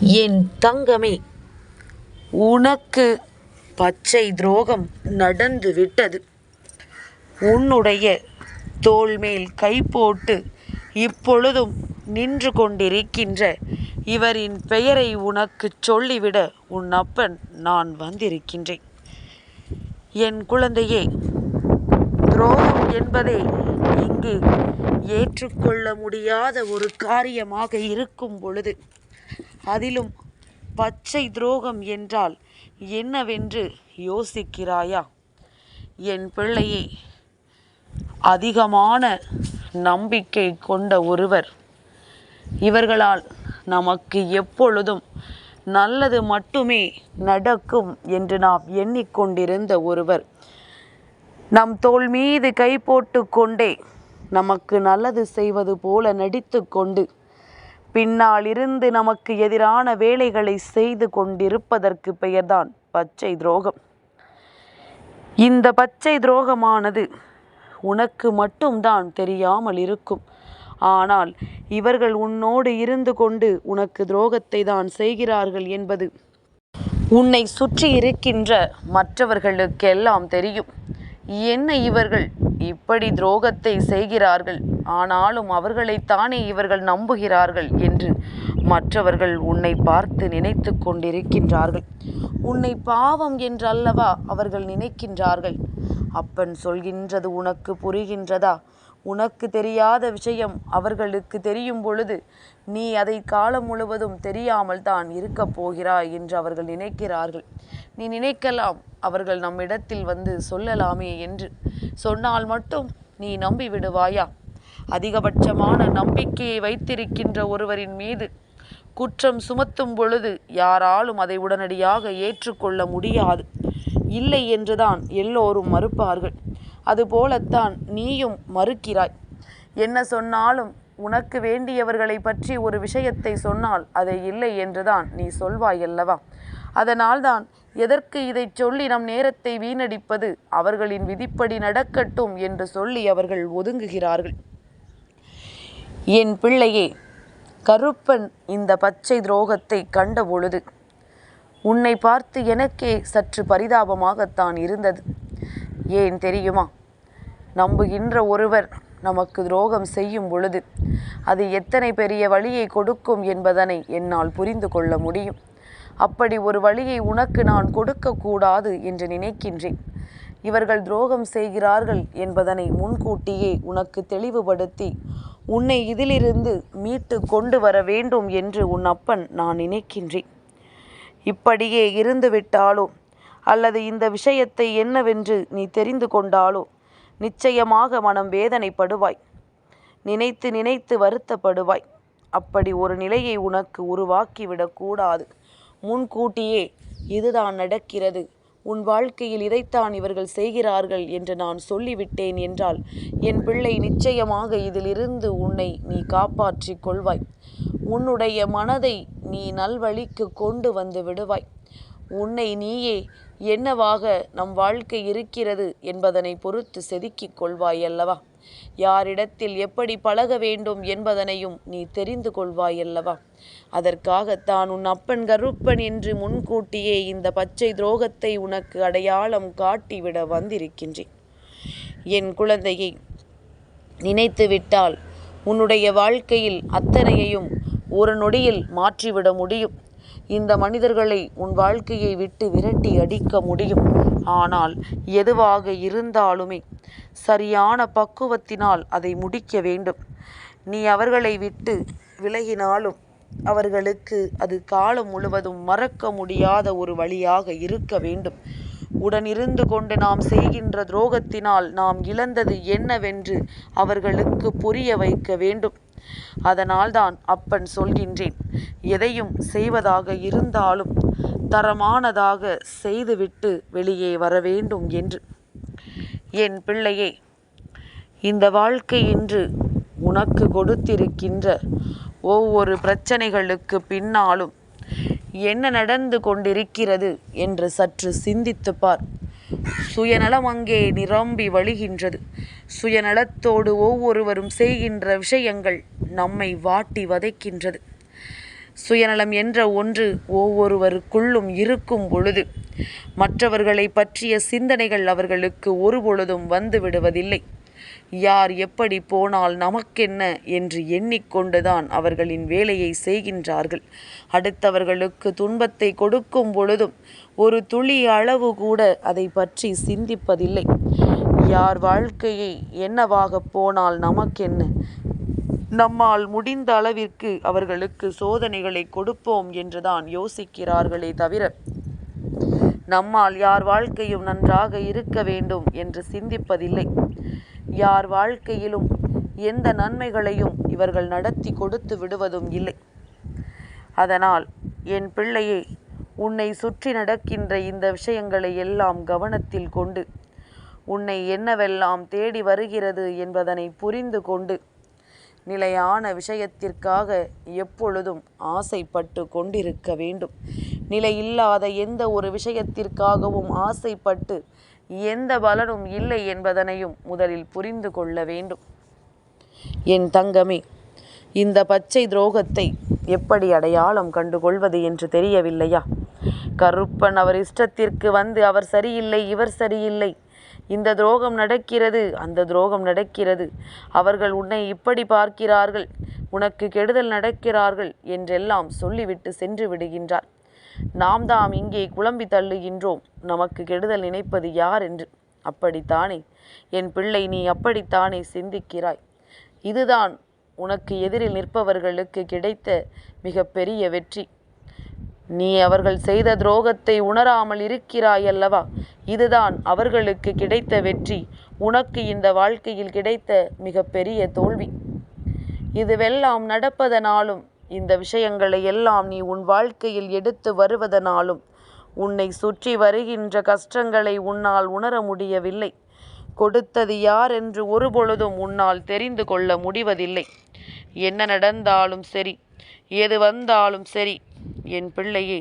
என் தங்கமே உனக்கு பச்சை துரோகம் நடந்து விட்டது. உன்னுடைய தோள்மேல் கை போட்டு இப்பொழுதும் நின்று கொண்டிருக்கின்ற இவரின் பெயரை உனக்குச் சொல்லிவிட உன் அப்பன் நான் வந்திருக்கின்றேன். என் குழந்தையே துரோகம் என்பதே இங்கு ஏற்றுக்கொள்ள முடியாத ஒரு காரியமாக இருக்கும் பொழுது அதிலும் பச்சை துரோகம் என்றால் என்னவென்று யோசிக்கிறாயா? என் பிள்ளையே அதிகமான நம்பிக்கை கொண்ட ஒருவர். இவர்களால் நமக்கு எப்பொழுதும் நல்லது மட்டுமே நடக்கும் என்று நாம் எண்ணிக்கொண்டிருந்த ஒருவர். நம் தோல் மீது கை போட்டு கொண்டே நமக்கு நல்லது செய்வது போல நடித்து கொண்டு பின்னால் இருந்து நமக்கு எதிரான வேலைகளை செய்து கொண்டிருப்பதற்கு பெயர்தான் பச்சை துரோகம். இந்த பச்சை துரோகமானது உனக்கு மட்டும்தான் தெரியாமல் இருக்கும். ஆனால் இவர்கள் உன்னோடு இருந்து கொண்டு உனக்கு துரோகத்தை தான் செய்கிறார்கள் என்பது உன்னை சுற்றி இருக்கின்ற மற்றவர்களுக்கெல்லாம் தெரியும். என்ன இவர்கள்? இப்படி துரோகத்தை செய்கிறார்கள். ஆனாலும் அவர்களைத்தானே இவர்கள் நம்புகிறார்கள் என்று மற்றவர்கள் உன்னை பார்த்து நினைத்து கொண்டிருக்கின்றார்கள். உன்னை பாவம் என்றல்லவா அவர்கள் நினைக்கின்றார்கள்? அப்பன் சொல்கின்றது உனக்கு புரிகின்றதா? உனக்கு தெரியாத விஷயம் அவர்களுக்கு தெரியும் பொழுது நீ அதை காலம் முழுவதும் தெரியாமல் தான் இருக்கப் போகிறாய் என்று அவர்கள் நினைக்கிறார்கள். நீ நினைக்கலாம் அவர்கள் நம்மிடத்தில் வந்து சொல்லலாமே என்று. சொன்னால் மட்டும் நீ நம்பி விடுவாயா? அதிகபட்சமான நம்பிக்கையை வைத்திருக்கின்ற ஒருவரின் மீது குற்றம் சுமத்தும் பொழுது யாராலும் அதை உடனடியாக ஏற்றுக்கொள்ள முடியாது. இல்லை என்றுதான் எல்லோரும் மறுப்பார்கள். அதுபோலத்தான் நீயும் மறுக்கிறாய். என்ன சொன்னாலும் உனக்கு வேண்டியவர்களை பற்றி ஒரு விஷயத்தை சொன்னால் அதை இல்லை என்றுதான் நீ சொல்வாய் அல்லவா அதனால்தான் எதற்கு இதை சொல்லி நம் நேரத்தை வீணடிப்பது? அவர்களின் விதிப்படி நடக்கட்டும் என்று சொல்லி அவர்கள் ஒதுங்குகிறார்கள். என் பிள்ளையே கருப்பன் இந்த பச்சை துரோகத்தை கண்ட பொழுது உன்னை பார்த்து எனக்கே சற்று பரிதாபமாகத்தான் இருந்தது. ஏன் தெரியுமா? நம்புகின்ற ஒருவர் நமக்கு துரோகம் செய்யும் பொழுது அது எத்தனை பெரிய வழியை கொடுக்கும் என்பதனை என்னால் புரிந்து கொள்ள முடியும். அப்படி ஒரு வழியை உனக்கு நான் கொடுக்கக்கூடாது என்று நினைக்கின்றேன். இவர்கள் துரோகம் செய்கிறார்கள் என்பதனை முன்கூட்டியே உனக்கு தெளிவுபடுத்தி உன்னை இதிலிருந்து மீட்டு கொண்டு வர வேண்டும் என்று உன் அப்பன் நான் நினைக்கின்றேன். இப்படியே இருந்துவிட்டாலோ அல்லது இந்த விஷயத்தை என்னவென்று நீ தெரிந்து கொண்டாலோ நிச்சயமாக மனம் வேதனைப்படுவாய். நினைத்து நினைத்து வருத்தப்படுவாய். அப்படி ஒரு நிலையை உனக்கு உருவாக்கிவிடக்கூடாது முன்கூட்டியே இதுதான் நடக்கிறது. உன் வாழ்க்கையில் இதைத்தான் இவர்கள் செய்கிறார்கள் என்று நான் சொல்லிவிட்டேன் என்றால் என் பிள்ளை நிச்சயமாக இதிலிருந்து உன்னை நீ காப்பாற்றிக் கொள்வாய். உன்னுடைய மனதை நீ நல்வழிக்கு கொண்டு வந்து விடுவாய். உன்னை நீயே என்னவாக நம் வாழ்க்கை இருக்கிறது என்பதனை பொறுத்து செதுக்கிக் கொள்வாய் அல்லவா யாரிடத்தில் எப்படி பழக வேண்டும் என்பதனையும் நீ தெரிந்து கொள்வாய் அல்லவா அதற்காகத்தான் உன் அப்பன் கருப்பன் என்று முன்கூட்டியே இந்த பச்சை துரோகத்தை உனக்கு அடையாளம் காட்டிவிட வந்திருக்கின்றேன். என் குழந்தையை நினைத்து விட்டால் உன்னுடைய வாழ்க்கையில் அத்தனையையும் ஒரு நொடியில் மாற்றிவிட முடியும். இந்த மனிதர்களை உன் வாழ்க்கையை விட்டு விரட்டி அடிக்க முடியும். ஆனால் எதுவாக இருந்தாலுமே சரியான பக்குவத்தினால் அதை முடிக்க வேண்டும். நீ அவர்களை விட்டு விலகினாலும் அவர்களுக்கு அது காலம் முழுவதும் மறக்க முடியாத ஒரு வழியாக இருக்க வேண்டும். உடன் இருந்து கொண்டு நாம் செய்கின்ற துரோகத்தினால் நாம் இழந்தது என்னவென்று அவர்களுக்கு புரிய வைக்க வேண்டும். அதனால்தான் அப்பன் சொல்கின்றேன் எதையும் செய்வதாக இருந்தாலும் தரமானதாக செய்துவிட்டு வெளியே வர வேண்டும் என்று. என் பிள்ளையே இந்த வாழ்க்கை இன்று உனக்கு கொடுத்திருக்கின்ற ஒவ்வொரு பிரச்சனைகளுக்கு பின்னாலும் என்ன நடந்து கொண்டிருக்கிறது என்று சற்று சிந்தித்து பார். சுயநலம் அங்கே நிரம்பி வழிகின்றது. சுயநலத்தோடு ஒவ்வொருவரும் செய்கின்ற விஷயங்கள் நம்மை வாட்டி வதைக்கின்றது. சுயநலம் என்ற ஒன்று ஒவ்வொருவருக்குள்ளும் இருக்கும் பொழுது மற்றவர்களை பற்றிய சிந்தனைகள் அவர்களுக்கு ஒருபொழுதும் வந்து விடுவதில்லை. யார் எப்படி போனால் நமக்கென்ன என்று எண்ணிக்கொண்டுதான் அவர்களின் வேலையை செய்கின்றார்கள். அடுத்தவர்களுக்கு துன்பத்தை கொடுக்கும் பொழுதும் ஒரு துளி அளவு கூட அதை பற்றி சிந்திப்பதில்லை. யார் வாழ்க்கையை என்னவாக போனால் நமக்கென்ன? நம்மால் முடிந்த அளவிற்கு அவர்களுக்கு சோதனைகளை கொடுப்போம் என்றுதான் யோசிக்கிறார்களே தவிர நம்மால் யார் வாழ்க்கையும் நன்றாக இருக்க வேண்டும் என்று சிந்திப்பதில்லை. யார் வாழ்க்கையிலும் எந்த நன்மைகளையும் இவர்கள் நடத்தி கொடுத்து விடுவதும் இல்லை. அதனால் என் பிள்ளையே உன்னை சுற்றி நடக்கின்ற இந்த விஷயங்களை எல்லாம் கவனத்தில் கொண்டு உன்னை என்னவெல்லாம் தேடி வருகிறது என்பதனை புரிந்து கொண்டு நிலையான விஷயத்திற்காக எப்பொழுதும் ஆசைப்பட்டு கொண்டிருக்க வேண்டும். நிலையில்லாத எந்த ஒரு விஷயத்திற்காகவும் ஆசைப்பட்டு எந்த பலனும் இல்லை என்பதனையும் முதலில் புரிந்து கொள்ள வேண்டும். என் தங்கமே இந்த பச்சை துரோகத்தை எப்படி அடையாளம் கண்டுகொள்வது என்று தெரியவில்லையா? கருப்பன் அவர் இஷ்டத்திற்கு வந்து அவர் சரியில்லை இவர் சரியில்லை. இந்த துரோகம் நடக்கிறது அந்த துரோகம் நடக்கிறது. அவர்கள் உன்னை இப்படி பார்க்கிறார்கள் உனக்கு கெடுதல் நடக்கிறார்கள் என்றெல்லாம் சொல்லிவிட்டு சென்று விடுகின்றார். நாம் தாம் இங்கே குழம்பி தள்ளுகின்றோம். நமக்கு கெடுதல் நினைப்பது யார் என்று. அப்படித்தானே? என் பிள்ளை நீ அப்படித்தானே சிந்திக்கிறாய்? இதுதான் உனக்கு எதிரில் நிற்பவர்களுக்கு கிடைத்த மிக பெரிய வெற்றி. நீ அவர்கள் செய்த துரோகத்தை உணராமல் இருக்கிறாய் அல்லவா? இதுதான் அவர்களுக்கு கிடைத்த வெற்றி. உனக்கு இந்த வாழ்க்கையில் கிடைத்த மிக பெரிய தோல்வி. இதுவெல்லாம் நடப்பதனாலும் இந்த விஷயங்களை எல்லாம் நீ உன் வாழ்க்கையில் எடுத்து வருவதனாலும் உன்னை சுற்றி வருகின்ற கஷ்டங்களை உன்னால் உணர முடியவில்லை. கொடுத்தது யார் என்று ஒருபொழுதும் உன்னால் தெரிந்து கொள்ள முடிவதில்லை. என்ன நடந்தாலும் சரி எது வந்தாலும் சரி என் பிள்ளையே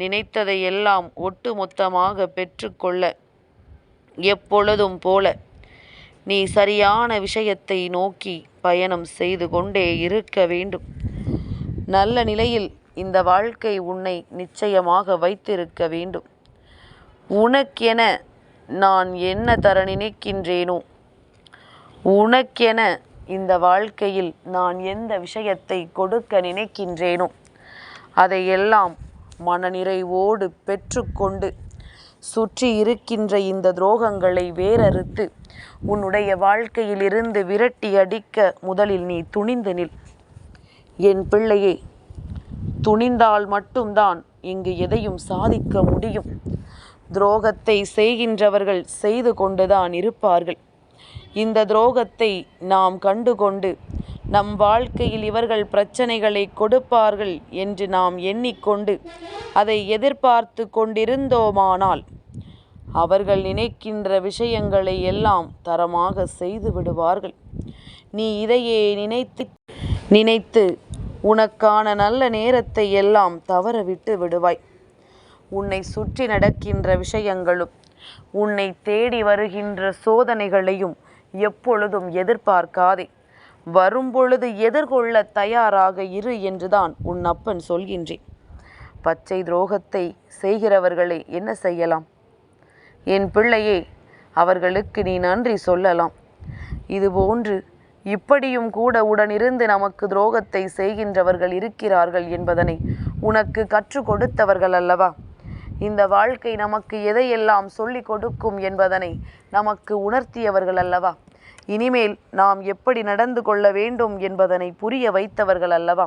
நினைத்ததை எல்லாம் ஒட்டுமொத்தமாக பெற்றுக்கொள்ள எப்பொழுதும் போல நீ சரியான விஷயத்தை நோக்கி பயணம் செய்து கொண்டே இருக்க வேண்டும். நல்ல நிலையில் இந்த வாழ்க்கை உன்னை நிச்சயமாக வைத்திருக்க வேண்டும். உனக்கென நான் என்ன தர நினைக்கின்றேனோ உனக்கென இந்த வாழ்க்கையில் நான் எந்த விஷயத்தை கொடுக்க நினைக்கின்றேனோ அதையெல்லாம் மனநிறைவோடு பெற்றுக்கொண்டு சுற்றி இருக்கின்ற இந்த துரோகங்களை வேறறுத்து உன்னுடைய வாழ்க்கையிலிருந்து விரட்டி அடிக்க முதலில் நீ துணிந்து நில். என் பிள்ளையே துணிந்தால் மட்டும்தான் இங்கு எதையும் சாதிக்க முடியும். துரோகத்தை செய்கின்றவர்கள் செய்து கொண்டுதான் இருப்பார்கள். இந்த துரோகத்தை நாம் கண்டுகொண்டு நம் வாழ்க்கையில் இவர்கள் பிரச்சனைகளை கொடுப்பார்கள் என்று நாம் எண்ணிக்கொண்டு அதை எதிர்பார்த்து கொண்டிருந்தோமானால் அவர்கள் நினைக்கின்ற விஷயங்களை எல்லாம் தரமாக செய்து விடுவார்கள். நீ இதையே நினைத்து நினைத்து உனக்கான நல்ல நேரத்தை எல்லாம் தவற விட்டு விடுவாய். உன்னை சுற்றி நடக்கின்ற விஷயங்களும் உன்னை தேடி வருகின்ற சோதனைகளையும் எப்பொழுதும் எதிர்பார்க்காதே. வரும்பொழுது எதிர்கொள்ள தயாராக இரு என்றுதான் உன் அப்பன் சொல்கின்றேன். பச்சை துரோகத்தை செய்கிறவர்களை என்ன செய்யலாம்? என் பிள்ளையே அவர்களுக்கு நீ நன்றி சொல்லலாம். இதுபோன்று இப்படியும் கூட உடனிருந்து நமக்கு துரோகத்தை செய்கின்றவர்கள் இருக்கிறார்கள் என்பதனை உனக்கு கற்றுக் கொடுத்தவர்கள் அல்லவா? இந்த வாழ்க்கை நமக்கு எதையெல்லாம் சொல்லிக் கொடுக்கும் என்பதனை நமக்கு உணர்த்தியவர்கள் அல்லவா? இனிமேல் நாம் எப்படி நடந்து கொள்ள வேண்டும் என்பதனை புரிய வைத்தவர்கள் அல்லவா?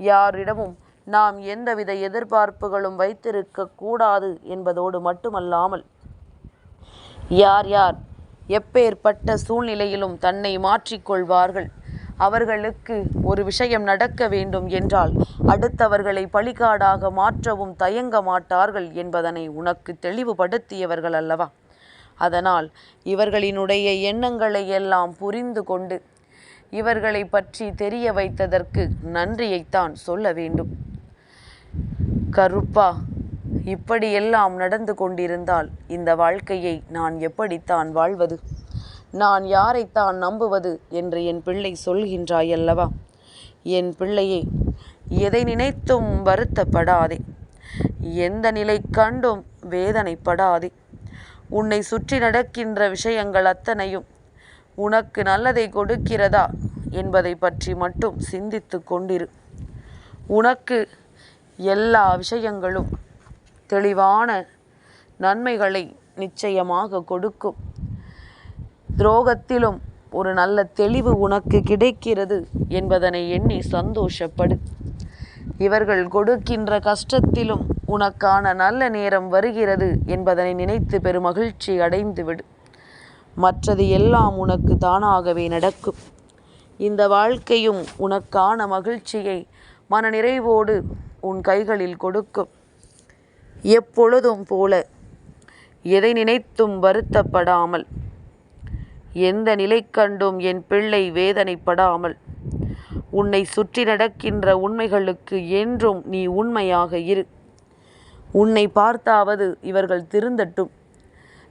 யாரிடமும் நாம் எந்தவித எதிர்பார்ப்புகளும் வைத்திருக்க கூடாது என்பதோடு மட்டுமல்லாமல் யார் யார் எப்பேற்பட்ட சூழ்நிலையிலும் தன்னை மாற்றிக்கொள்வார்கள். அவர்களுக்கு ஒரு விஷயம் நடக்க வேண்டும் என்றால் அடுத்தவர்களை பழிகாடாக மாற்றவும் தயங்க மாட்டார்கள் என்பதனை உனக்கு தெளிவுபடுத்தியவர்கள் அல்லவா? அதனால் இவர்களினுடைய எண்ணங்களை எல்லாம் புரிந்து கொண்டு இவர்களை பற்றி தெரிய வைத்ததற்கு நன்றியைத்தான் சொல்ல வேண்டும். கருப்பா இப்படியெல்லாம் நடந்து கொண்டிருந்தால் இந்த வாழ்க்கையை நான் எப்படித்தான் வாழ்வது? நான் யாரைத்தான் நம்புவது என்று என் பிள்ளை சொல்கின்றாயல்லவா? என் பிள்ளையே எதை நினைத்தும் வருத்தப்படாதே. எந்த நிலை கண்டும் வேதனைப்படாதே. உன்னை சுற்றி நடக்கின்ற விஷயங்கள் அத்தனையும் உனக்கு நல்லதை கொடுக்கிறதா என்பதை பற்றி மட்டும் சிந்தித்து கொண்டிரு. உனக்கு எல்லா விஷயங்களும் தெளிவான நன்மைகளை நிச்சயமாக கொடுக்கும். துரோகத்திலும் ஒரு நல்ல தெளிவு உனக்கு கிடைக்கிறது என்பதனை எண்ணி சந்தோஷப்படு. இவர்கள் கொடுக்கின்ற கஷ்டத்திலும் உனக்கான நல்ல நேரம் வருகிறது என்பதனை நினைத்து பெருமகிழ்ச்சி அடைந்து விடு. மற்றது எல்லாம் உனக்கு தானாகவே நடக்கும். இந்த வாழ்க்கையும் உனக்கான மகிழ்ச்சியை மனநிறைவோடு உன் கைகளில் கொடுக்கும். எப்பொழுதும் போல எதை நினைத்தும் வருத்தப்படாமல் எந்த நிலை கண்டும் என் பிள்ளை வேதனைப்படாமல் உன்னை சுற்றி நடக்கின்ற உண்மைகளுக்கு என்றும் நீ உண்மையாக இரு. உன்னை பார்த்தாவது இவர்கள் திருந்தட்டும்.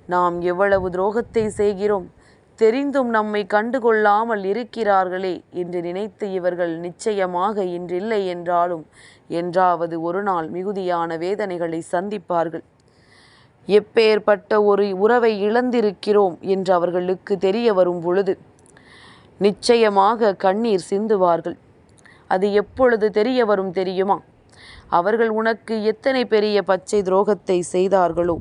நாம் எவ்வளவு துரோகத்தை செய்கிறோம் தெரிந்தும் நம்மை கண்டுகொள்ளாமல் இருக்கிறார்களே என்று நினைத்து இவர்கள் நிச்சயமாக இன்றில்லை என்றாலும் என்றாவது ஒரு நாள் மிகுதியான வேதனைகளை சந்திப்பார்கள். எப்பேற்பட்ட ஒரு உறவை இழந்திருக்கிறோம் என்று அவர்களுக்கு தெரிய வரும் பொழுது நிச்சயமாக கண்ணீர் சிந்துவார்கள். அது எப்பொழுது தெரிய வரும் தெரியுமா? அவர்கள் உனக்கு எத்தனை பெரிய பச்சை துரோகத்தை செய்தார்களோ?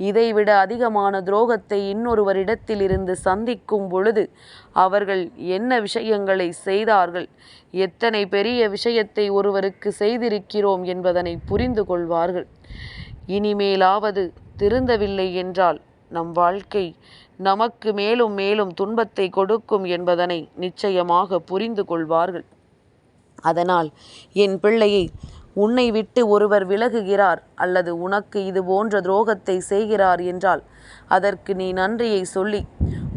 இதைவிட அதிகமான துரோகத்தை இன்னொருவரிடத்தில் இருந்து சந்திக்கும் பொழுது அவர்கள் என்ன விஷயங்களை செய்தார்கள்? எத்தனை பெரிய விஷயத்தை ஒருவருக்கு செய்திருக்கிறோம் என்பதனை புரிந்து கொள்வார்கள். இனிமேலாவது திருந்தவில்லை என்றால் நம் வாழ்க்கை நமக்கு மேலும் மேலும் துன்பத்தை கொடுக்கும் என்பதனை நிச்சயமாக புரிந்து கொள்வார்கள். அதனால் என் பிள்ளையை உன்னை விட்டு ஒருவர் விலகுகிறார் அல்லது உனக்கு இது போன்ற துரோகத்தை செய்கிறார் என்றால் அதற்கு நீ நன்றியை சொல்லி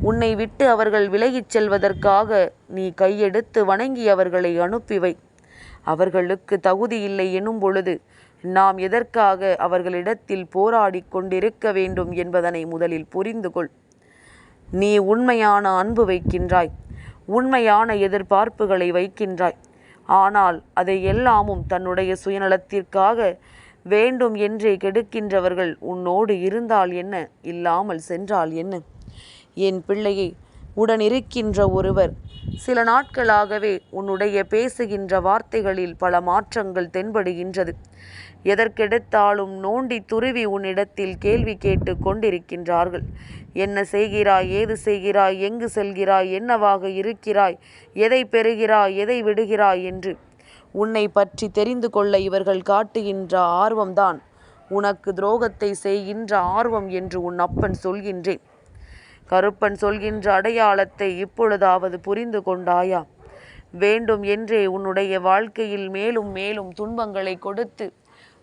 உன்னை விட்டு அவர்கள் விலகிச் செல்வதற்காக நீ கையெடுத்து வணங்கி அவர்களை அனுப்பி வை. அவர்களுக்கு தகுதி இல்லை எனும் பொழுது நாம் எதற்காக அவர்களிடத்தில் போராடி கொண்டிருக்க வேண்டும் என்பதனை முதலில் புரிந்து கொள். நீ உண்மையான அன்பு வைக்கின்றாய் உண்மையான எதிர்பார்ப்புகளை வைக்கின்றாய். ஆனால் அதை எல்லாமும் தன்னுடைய சுயநலத்திற்காக வேண்டும் என்றே கெடுக்கின்றவர்கள் உன்னோடு இருந்தால் என்ன? இல்லாமல் சென்றால் என்ன? என் பிள்ளையை உடனிருக்கின்ற ஒருவர். சில நாட்களாகவே உன்னுடைய பேசுகின்ற வார்த்தைகளில் பல மாற்றங்கள் தென்படுகின்றது. எதற்கெடுத்தாலும் நோண்டி துருவி உன்னிடத்தில் கேள்வி கேட்டு கொண்டிருக்கின்றார்கள். என்ன செய்கிறாய்? ஏது செய்கிறாய்? எங்கு செல்கிறாய்? என்னவாக இருக்கிறாய்? எதை பெறுகிறாய்? எதை விடுகிறாய்? என்று. உன்னை பற்றி தெரிந்து கொள்ள இவர்கள் காட்டுகின்ற ஆர்வம்தான். உனக்கு துரோகத்தை செய்கின்ற ஆர்வம் என்று உன் அப்பன் சொல்கின்றேன். கருப்பன் சொல்கின்ற அடையாளத்தை இப்பொழுதாவது புரிந்து கொண்டாயா? வேண்டும் என்றே உன்னுடைய வாழ்க்கையில் மேலும் மேலும் துன்பங்களை கொடுத்து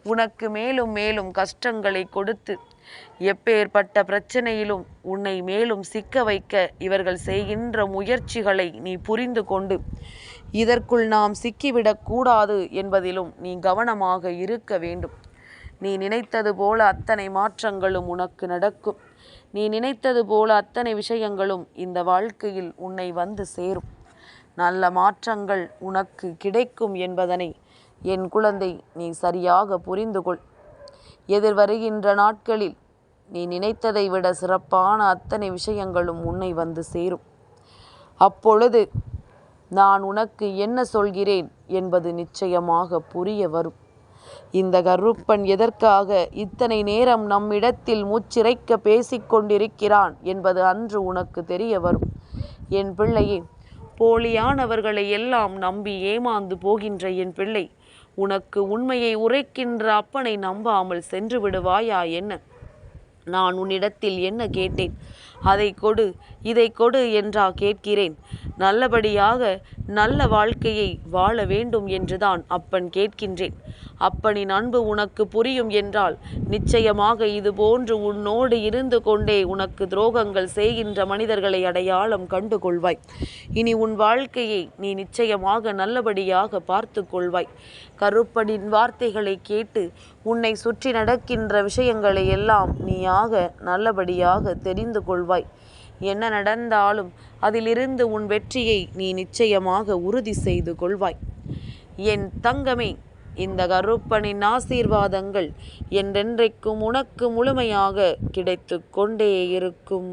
உனக்கு மேலும் மேலும் கஷ்டங்களை கொடுத்து எப்பேற்பட்ட பிரச்சனையிலும் உன்னை மேலும் சிக்க வைக்க இவர்கள் செய்கின்ற முயற்சிகளை நீ புரிந்து கொண்டு இதற்குள் நாம் சிக்கிவிடக்கூடாது என்பதிலும் நீ கவனமாக இருக்க வேண்டும். நீ நினைத்தது போல அத்தனை மாற்றங்களும் உனக்கு நடக்கும். நீ நினைத்தது போல அத்தனை விஷயங்களும் இந்த வாழ்க்கையில் உன்னை வந்து சேரும். நல்ல மாற்றங்கள் உனக்கு கிடைக்கும் என்பதனை என் குழந்தை நீ சரியாக புரிந்து கொள். எதிர்வருகின்ற நாட்களில் நீ நினைத்ததை விட சிறப்பான அத்தனை விஷயங்களும் உன்னை வந்து சேரும். அப்பொழுது நான் உனக்கு என்ன சொல்கிறேன் என்பது நிச்சயமாக புரிய வரும். இந்த கருப்பன் எதற்காக இத்தனை நேரம் நம்மிடத்தில் மூச்சிறைக்க பேசிக்கொண்டிருக்கிறான் என்பது அன்று உனக்கு தெரிய வரும். என் பிள்ளையே போலியானவர்களை எல்லாம் நம்பி ஏமாந்து போகின்ற என் பிள்ளை உனக்கு உண்மையை உரைக்கின்ற அப்பனை நம்பாமல் சென்று விடுவாயா என்ன? நான் உன்னிடத்தில் என்ன கேட்டேன்? அதை கொடு இதை கொடு என்றா கேட்கிறேன். நல்லபடியாக நல்ல வாழ்க்கையை வாழ வேண்டும் என்றுதான் அப்பன் கேட்கின்றேன். அப்பனின் அன்பு உனக்கு புரியும் என்றால் நிச்சயமாக இது போன்று உன்னோடு இருந்து கொண்டே உனக்கு துரோகங்கள் செய்கின்ற மனிதர்களை அடையாளம் கண்டு கொள்வாய். இனி உன் வாழ்க்கையை நீ நிச்சயமாக நல்லபடியாக பார்த்து கொள்வாய். கருப்பனின் வார்த்தைகளை கேட்டு உன்னை சுற்றி நடக்கின்ற விஷயங்களை எல்லாம் நீயாக நல்லபடியாக தெரிந்து கொள்வாய் என்ன நடந்தாலும் அதிலிருந்து உன் வெற்றியை நீ நிச்சயமாக உறுதி செய்து கொள்வாய். என் தங்கமே இந்த கருப்பனின் ஆசீர்வாதங்கள் என்றென்றைக்கும் உனக்கு முழுமையாக கிடைத்து கொண்டே இருக்கும்.